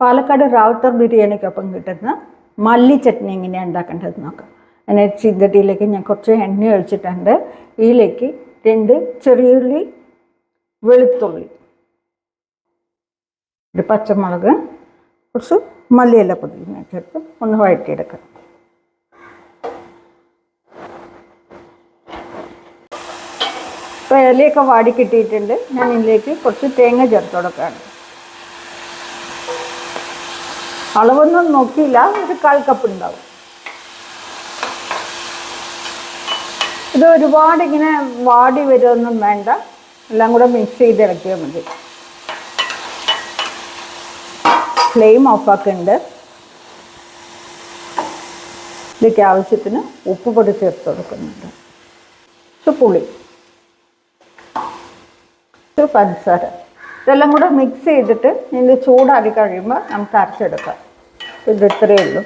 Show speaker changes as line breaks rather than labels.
പാലക്കാട് റാവുത്തർ ബിരിയാണിക്കൊപ്പം കിട്ടുന്ന മല്ലി ചട്നി എങ്ങനെയാണ് ഉണ്ടാക്കേണ്ടത് നോക്കാം. അതിന് ചീന്തട്ടിയിലേക്ക് ഞാൻ കുറച്ച് എണ്ണ ഒഴിച്ചിട്ടുണ്ട്. ഇതിലേക്ക് രണ്ട് ചെറിയുള്ളി വെളുത്തുള്ളി ഒരു പച്ചമുളക് കുറച്ച് മല്ലിയില പൊതിഞ്ഞ ചേർത്ത് ഒന്ന് വഴറ്റിയെടുക്കാം. ഇപ്പോൾ ഇലയൊക്കെ വാടി കിട്ടിയിട്ടുണ്ട്. ഞാൻ ഇതിലേക്ക് കുറച്ച് തേങ്ങ ചേർത്ത് കൊടുക്കുകയാണ്. അളവൊന്നും നോക്കിയില്ല. ഒരു കാൽ കപ്പ് ഉണ്ടാവും. ഇത് ഒരുപാട് ഇങ്ങനെ വാടി വരുമൊന്നും വേണ്ട. എല്ലാം കൂടെ മിക്സ് ചെയ്ത് ഇറക്കിയാൽ മതി. ഫ്ലെയിം ഓഫാക്കുന്നുണ്ട് ഇതിലേക്ക് ആവശ്യത്തിന് ഉപ്പ് പൊടി ചേർത്ത് കൊടുക്കുന്നുണ്ട്. ഇത് പുളി. ഇത് പഞ്ചസാര. ഇതെല്ലാം കൂടെ മിക്സ് ചെയ്തിട്ട് ഇതിന്റെ ചൂടാക്കി കഴിയുമ്പോൾ നമുക്ക് അരച്ചെടുക്കാം. ഇത് ഇത്രയേ ഉള്ളൂ.